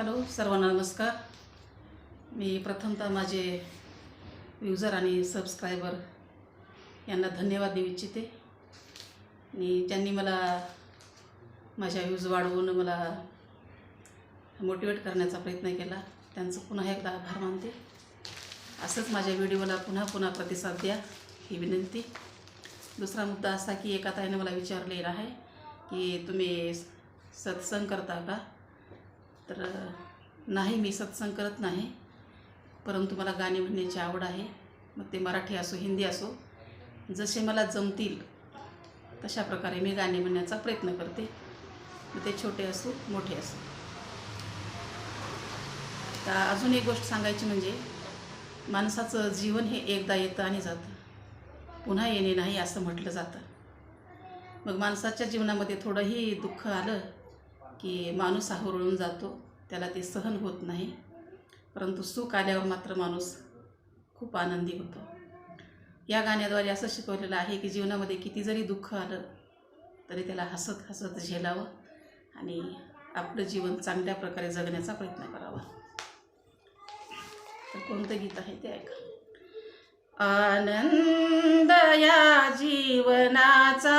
Hello सर्वांना नमस्कार. मी प्रथमतः माझे युजर आणि सबस्क्रायबर यांना धन्यवाद देऊ इच्छिते. आणि ज्यांनी मला माझ्या व्ह्यूज वाढवून मला मोटिवेट करण्याचा प्रयत्न केला त्यांचं पुन्हा एकदा आभार मानते. असंच माझ्या व्हिडिओला पुन्हा पुन्हा प्रतिसाद द्या ही विनंती. दुसरा मुद्दा असा की एका ताईने मला विचारलेला आहे की तुम्ही सत्संग करता का? तर नाही मी सत्संग करत नाही. परंतु मला गाणे म्हणण्याची आवड आहे. मग ते मराठी असो हिंदी असो जसे मला जमतील तशा प्रकारे मी गाणे म्हणण्याचा प्रयत्न करते. मग ते छोटे असो मोठे असो. तर अजून एक गोष्ट सांगायची म्हणजे माणसाचं जीवन हे एकदा येतं आणि जातं. पुन्हा येणे नाही असं म्हटलं जातं. मग माणसाच्या जीवनामध्ये थोडंही दुःख आलं की माणूस आहुरळून जातो त्याला ते सहन होत नाही. परंतु सुख आल्यावर मात्र माणूस खूप आनंदी होतो. या गाण्याद्वारे असं शिकवलेलं आहे की जीवनामध्ये किती जरी दुःख आलं तरी त्याला हसत हसत झेलावं आणि आपलं जीवन चांगल्या प्रकारे जगण्याचा प्रयत्न करावा. तर कोणतं गीत आहे ते ऐका. आनंद या जीवनाचा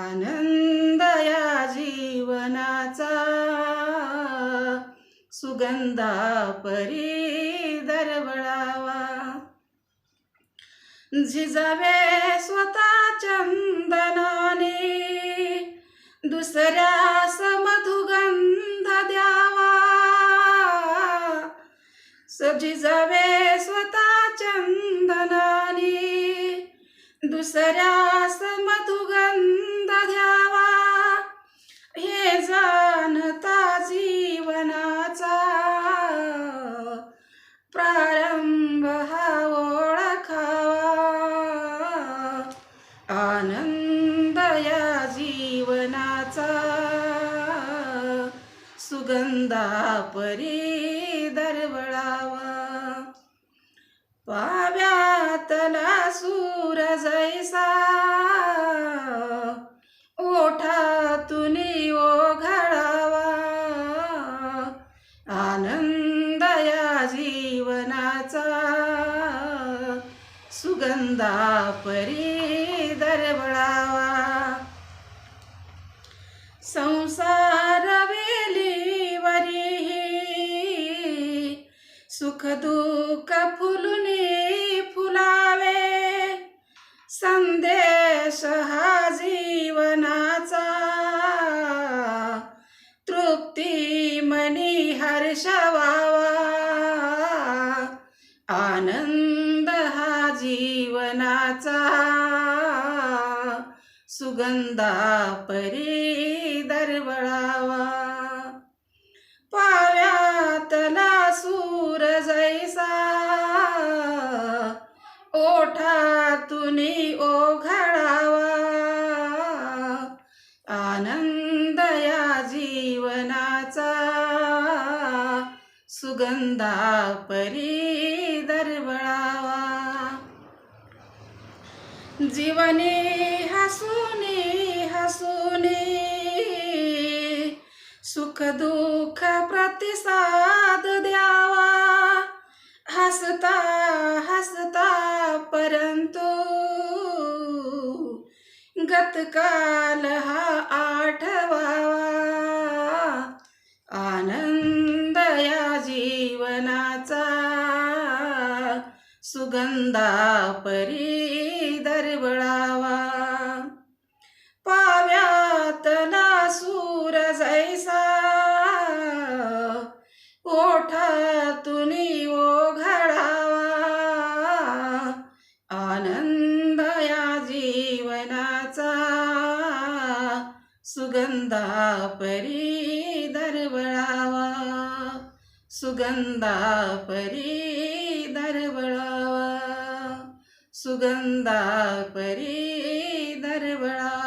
आनंद या जीवनाचा. सुगंधा परी दरवळावा. झिजावे स्वतः चंदनाने दुसऱ्या समधुगंध द्यावा. सजिजावे स्वतः चंदनाने दुसऱ्या सुगंधा परी दरवळावा पाव्यातला सूर जैसा. ओठातून ओघळावा. आनंद या जीवनाचा. सुगंधा परी दरवळावा संसार सुख दुःख फुलुनी फुलावे. संदेश हा जीवनाचा. तृप्ती मनी हर्ष व्हावा आनंद हा जीवनाचा. सुगंधा परी दरवळावा. सुगंधा परी दरवळावा जीवने हसूने हसूने सुख दुःख प्रतिसाद द्यावा. हसता हसता परंतु गतकाल हा आठवावा. सुगंधा परी दरबळावा. पाव्यातला सूर जैसा ओठातून ओघाडावा आनंद या जीवनाचा सुगंधा परी दरबळावा. सुगंधा परी सुगंधा परी दरवळा